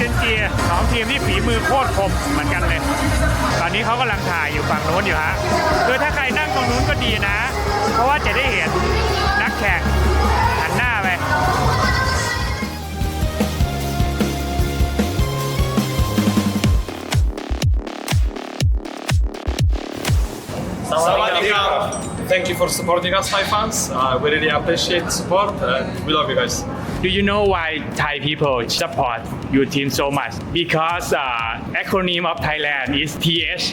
อเจนเจียสองทีมที่ฝีมือโคตรคมเหมือนกันเลย ตอนนี้เขากำลังถ่ายอยู่ฝั่งโน้นอยู่ฮะคือถ้าใครนั่งตรงนู้นก็ดีนะ เพราะว่าจะได้เห็นนักแข่งหันหน้าไป Sawadika. Thank you for supporting us, Thai fans. Uh, we really appreciate the support and we love you guys. Do you know why Thai people support your team so much? Because uh, acronym of Thailand is TH.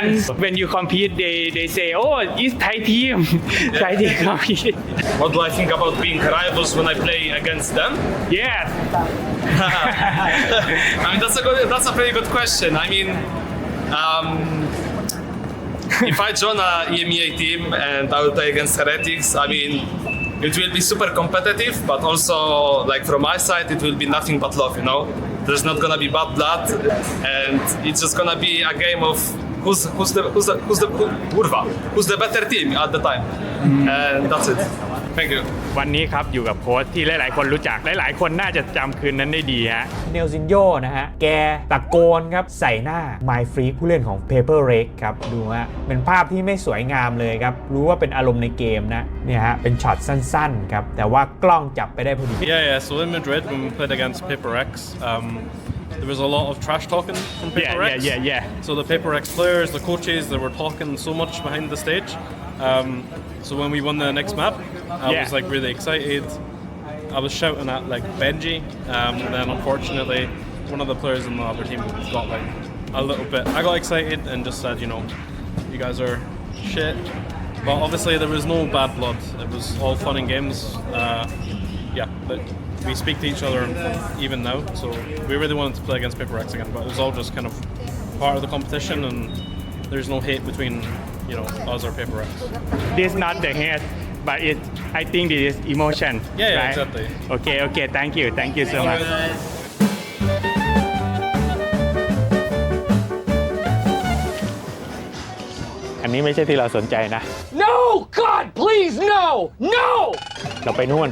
And when you compete, they, they say, oh, it's Thai team. Thai team compete. What do I think about being rivals when I play against them? Yes. I mean, that's a good, that's a pretty good question. I mean, um, if I join a EMEA team and I will play against Heretics, I mean, it will be super competitive, but also, like from my side, it will be nothing but love. You know, there's not gonna be bad blood, and it's just gonna be a game of who's who's the who's the who's the who, kurwa, who's the better team at the time, mm. and that's it. Thank you. วันนี้ครับอยู่กับโค้ชที่หลาย ๆ คนรู้จัก หลาย ๆ คนน่าจะจำคืนนั้นได้ดีฮะ เนลซินโยนะฮะ แกตะโกนครับ ใส่หน้า My Freak ผู้เล่นของ Paper r a k ครับ ดูฮะ เป็นภาพที่ไม่สวยงามเลยครับ รู้ว่าเป็นอารมณ์ในเกมนะ เนี่ยฮะ เป็นช็อตสั้น ๆ ครับ แต่ว่ากล้องจับไปได้พอดี Yeah, yeah. So in Madrid, when we played against Paper X, um, there was a lot of trash talking from Paper Yeah, X. yeah, yeah, yeah. So the Paper X players, the coaches, they were talking so much behind the stage. Um, so when we won the next map, I Yeah. was like really excited. I was shouting at like Benji, um, and then unfortunately, one of the players in the other team got like a little bit. I got excited and just said, you know, you guys are shit. But obviously, there was no bad blood. It was all fun and games. Uh, yeah, but we speak to each other even now. So we really wanted to play against Paper X again, but it was all just kind of part of the competition, and there's no hate between you know us or Paper X. This not the hate but it I think this is emotion Yeah, yeah, right? exactly. Okay okay thank you thank you so much อันนี้ไม่ใช่ที่เราสนใจนะ No God please no no เราไปนู่น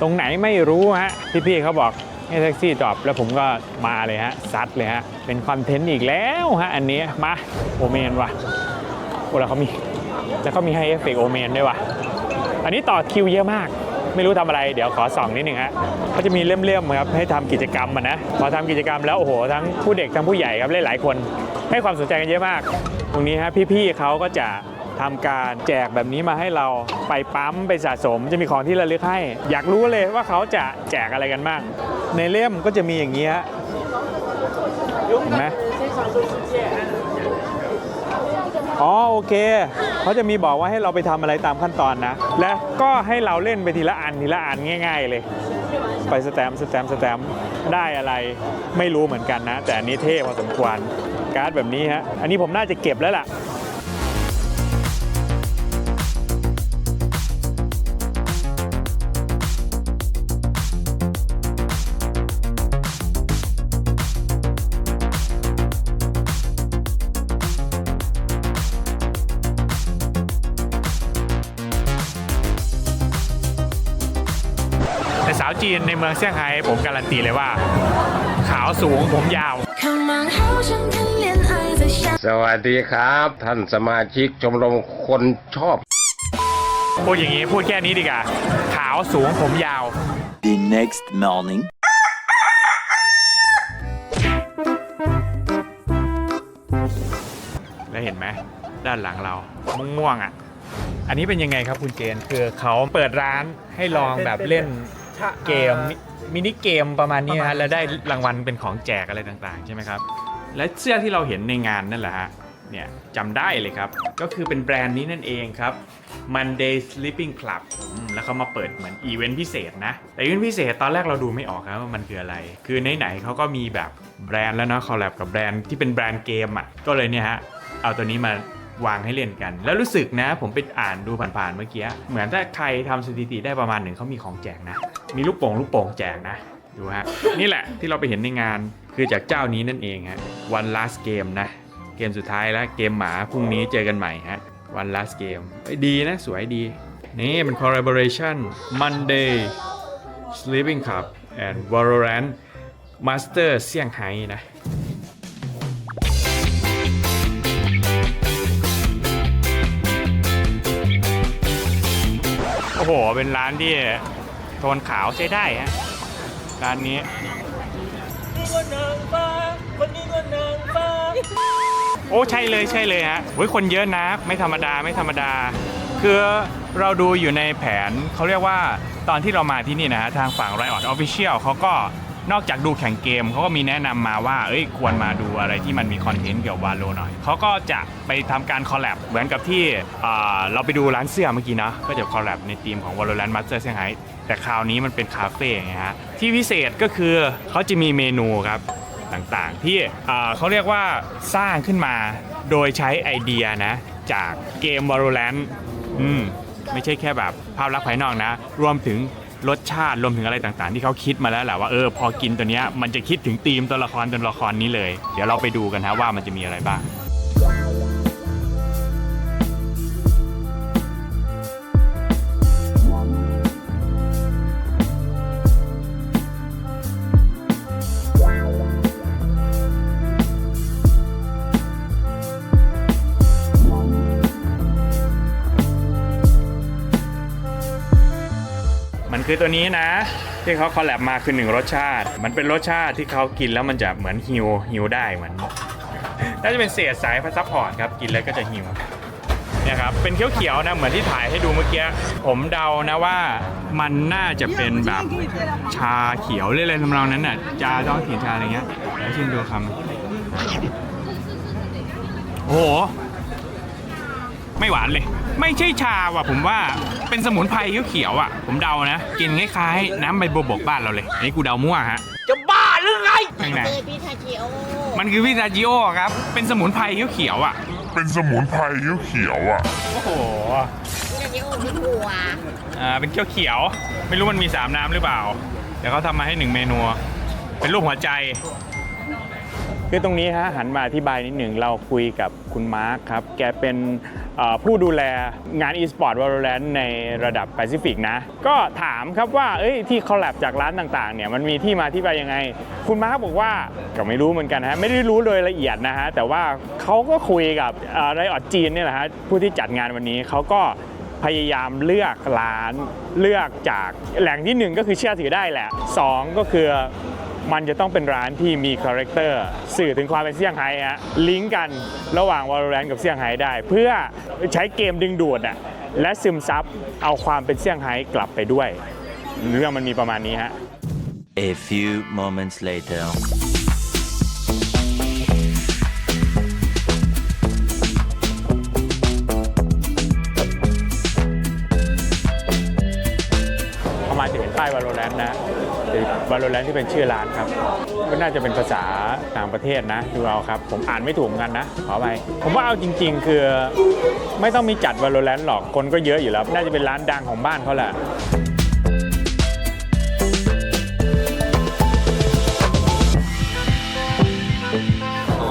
ตรงไหนไม่รู้ฮะพี่ๆเขาบอกให้แท็กซี่จอดแล้วผมก็มาเลยฮะซัดเลยฮะเป็นคอนเทนต์อีกแล้วฮะอันนี้มาโอเมนว่ะโอ้แล้วเขามีแล้วเขามีให้เอฟเฟกโอเมนด้วยว่ะอันนี้ต่อคิวเยอะมาก ไม่รู้ทำอะไรเดี๋ยวขอส่องนิดนึงฮะเขาจะมีเล่มๆครับให้ทำกิจกรรมอะนะพอทำกิจกรรมแล้วโอ้โหทั้งผู้เด็กทั้งผู้ใหญ่ครับหลายๆคน ให้ความสนใจกันเยอะมาก ตรงนี้ฮะพี่ๆเขาก็จะ ทำการแจกแบบนี้มาให้เราไปปั๊มไปสะสม จะมีของที่ระลึกให้ อยากรู้เลยว่าเขาจะแจกอะไรกันบ้าง ในเล่มก็จะมีอย่างนี้ฮะเห็นไหมอ๋อโอเคเขาจะมีบอกว่าให้เราไปทำอะไรตามขั้นตอนนะ และก็ให้เราเล่นไปทีละอันทีละอันง่าย ๆ เลย ไปสแตมสแตมสแตม์ได้อะไรไม่รู้เหมือนกันนะ แต่อันนี้เท่พอสมควรการ์ดแบบนี้ฮะอันนี้ผมน่าจะเก็บแล้วล่ะ แต่สาวจีนในเมืองเซี่ยงไฮ้ผมการันตีเลยว่า ขาวสูงผมยาว สวัสดีครับ ท่านสมาชิกชมรมคนชอบ พูดอย่างนี้พูดแค่นี้ดีกว่าขาวสูงผมยาว The next morning แล้วเห็นไหมด้านหลังเราม่วงอะ อันนี้เป็นยังไงครับคุณเจนคือเขาเปิดร้านให้ลองแบบเล่น เกมมิมินิเกมประมาณนี้ฮะแล้วได้รางวัลเป็นของแจกอะไรต่างๆ ใช่ไหมครับ และเสื้อที่เราเห็นในงานนั่นแหละฮะเนี่ยจำได้เลยครับ ก็คือเป็นแบรนด์นี้นั่นเองครับ Monday Sleeping Club อืมแล้วเขามาเปิดเหมือนอีเวนต์พิเศษนะ แต่อีเวนต์พิเศษตอนแรกเราดูไม่ออกครับว่ามันคืออะไร คือไหนๆเขาก็มีแบบแบรนด์แล้วเนาะคอลแลบกับแบรนด์ที่เป็นแบรนด์เกมอะก็เลยเนี่ยฮะเอาตัวนี้มา วางให้เล่นกัน แล้วรู้สึกนะผมไปอ่านดูผ่านๆเมื่อกี้ เหมือนถ้าใครทำสถิติได้ประมาณหนึ่งเขามีของแจกนะ มีลูกโป่งลูกโป่งแจกนะดูฮะนี่แหละที่เราไปเห็นในงานคือจากเจ้านี้นั่นเองฮะ one last game นะ เกมสุดท้ายแล้วเกมหมาพรุ่งนี้เจอกันใหม่ฮะ one last game ดีนะสวยดี นี่มัน collaboration Monday Sleeping Cup and Valorant Master เซี่ยงไฮ้นะ อ้โห เป็นร้านที่โทนขาวใช้ได้ฮะ ร้านนี้ โอ้ใช่เลยใช่เลยฮะเฮ้ยคนเยอะนะไม่ธรรมดาไม่ธรรมดา คือเราดูอยู่ในแผนเขาเรียกว่าตอนที่เรามาที่นี่นะฮะ ทางฝั่งไรออดออฟฟิเชียลเขาก็ นอกจากดูแข่งเกมเขาก็มีแนะนำมาว่าเอ้ยควรมาดูอะไรที่มันมีคอนเทนต์เกี่ยวกับวาโลหน่อยเขาก็จะไปทำการคอลแลบเหมือนกับที่เราไปดูร้านเสื้อเมื่อกี้นะก็จะคอลแลบในทีมของ Valorant Master เซี่ยงไฮ้แต่คราวนี้มันเป็นคาเฟ่ไงฮะที่พิเศษก็คือเขาจะมีเมนูครับต่างๆ ที่เขาเรียกว่าสร้างขึ้นมาโดยใช้ไอเดียนะ จากเกม Valorant อืมไม่ใช่แค่แบบภาพลักษณ์ภายนอกนะ รวมถึง รสชาติรวมถึงอะไรต่างๆ ที่เขาคิดมาแล้วแหละว่าเออพอกินตัวเนี้ยมันจะคิดถึงธีมตัวละครตัวละครนี้เลย เดี๋ยวเราไปดูกันฮะว่ามันจะมีอะไรบ้าง คือตัวนี้นะ ที่เขาคอลแลบมาคือหนึ่งรสชาติ มันเป็นรสชาติที่เขากินแล้วมันจะเหมือนฮิวฮิวได้เหมือนน่าจะเป็นเศษสายพัซัพพอร์ตครับกินแล้วก็จะฮิวเนี่ยครับเป็นเขียวๆนะเหมือนที่ถ่ายให้ดูเมื่อกี้ผมเดานะว่ามันน่าจะเป็นแบบชาเขียวเรื่อยๆทำนองนั้นน่ะจาท้องถิ่นชาอะไรเงี้ยเดี๋ยวชิมดูคำโอ้โห ไม่หวานเลย ไม่ใช่ชาว่ะผมว่าเป็นสมุนไพรเขียวๆอะ ผมเดานะ กินคล้ายๆน้ำใบบัวบกบ้านเราเลยอันนี้กูเดามั่วฮะ จะบ้าหรือไงข้างใน เจอพิทาจิโอมันคือวิตาจิโอครับ เป็นสมุนไพรเขียวๆอะ เป็นสมุนไพรเขียวๆอะ โอ้โหพิทาจิโอคือถั่วอ่า เป็นเขียวๆไม่รู้มันมีสามน้ำหรือเปล่า เดี๋ยวเขาทำมาให้หนึ่งเมนู เป็นรูปหัวใจ คือตรงนี้ฮะหันมาอธิบายนิดหนึ่งเราคุยกับคุณมาร์คครับ แกเป็นเอ่อ ผู้ดูแลงาน e-sport Valorant ในระดับแปซิฟิกนะ ก็ถามครับว่าเอ้ยที่คอลแลบจากร้านต่างๆเนี่ยมันมีที่มาที่ไปยังไง คุณมาร์คบอกว่าก็ไม่รู้เหมือนกันนะฮะไม่ได้รู้โดยละเอียดนะฮะแต่ว่าเขาก็คุยกับไรออดจีนเนี่ยแหละฮะผู้ที่จัดงานวันนี้เขาก็พยายามเลือกร้านเลือกจากแหล่งที่หนึ่งก็คือเชื่อถือได้แหละสองก็คือ มันจะต้องเป็นร้านที่มีคาแรคเตอร์สื่อถึงความเป็นเซี่ยงไฮ้ฮะลิงก์กันระหว่าง Valorant กับเซี่ยงไฮ้ได้ เพื่อใช้เกมดึงดูดอะและซึมซับเอาความเป็นเซี่ยงไฮ้กลับไปด้วย เรื่องมันมีประมาณนี้ฮะ A few moments later. พอมาถึงป้าย Valorant นะ หรือ Valorant ที่เป็นชื่อร้านครับก็น่าจะเป็นภาษาต่างประเทศนะดูเอาครับ ผมอ่านไม่ถูกกันนะขอไปผมว่าเอาจริง ๆ คือ ไม่ต้องมีจัดวาโลแรนหรอกคนก็เยอะอยู่แล้ว น่าจะเป็นร้านดังของบ้านเขาแหละ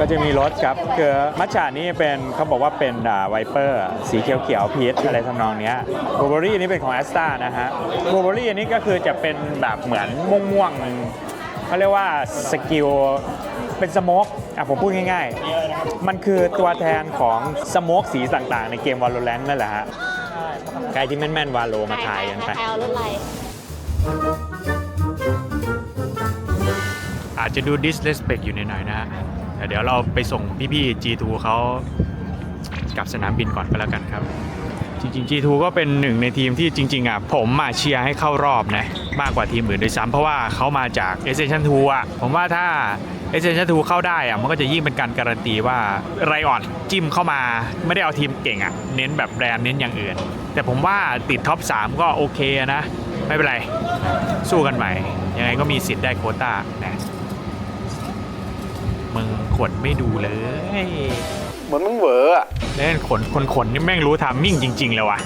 ก็จะมีรถครับคือมัชชานี่เป็นเขาบอกว่าเป็นไวเปอร์ สีเขียวๆพีชอะไรทำนองเนี้ยบลูเบอรี่นี่เป็นของแอสตานะฮะบลูเบอรี่อันนี้ก็คือจะเป็นแบบเหมือนม่วงๆเขาเรียกว่าสกิลเป็นสโมกอะผมพูดง่ายๆ มันคือตัวแทนของสโมกสีต่างๆ ในเกม Valorant นั่นแหละฮะใครที่แม่นๆวาโลมาทายกันไปอลรถอะไรอาจจะดู disrespect อยู่หน่อยๆนะ เดี๋ยวเราไปส่งพี่ๆ G2 เขากลับสนามบินก่อนก็แล้วกันครับ จริงๆ G2 ก็เป็นหนึ่งในทีมที่จริง ๆอะผมมาเชียร์ให้เข้ารอบนะมากกว่าทีมอื่นด้วยซ้ำเพราะว่าเขามาจาก a s c e n t i o n 2อะผมว่าถ้า a s c e n t i o n 2เข้าได้อะมันก็จะยิ่งเป็นการการันตีว่าไรออนจิ้มเข้ามาไม่ได้เอาทีมเก่งอะเน้นแบบแบรนด์เน้นอย่างอื่น แต่ผมว่าติดท็อป 3 ก็โอเคนะ ไม่เป็นไร สู้กันใหม่ยังไงก็มีสิทธิ์ได้โควต้านะ มึงขนไม่ดูเลย เหมือนมึงเหวออะ เล่นขนคนขนนี่แม่งรู้ทามมิ่งจริง ๆ เลยว่ะ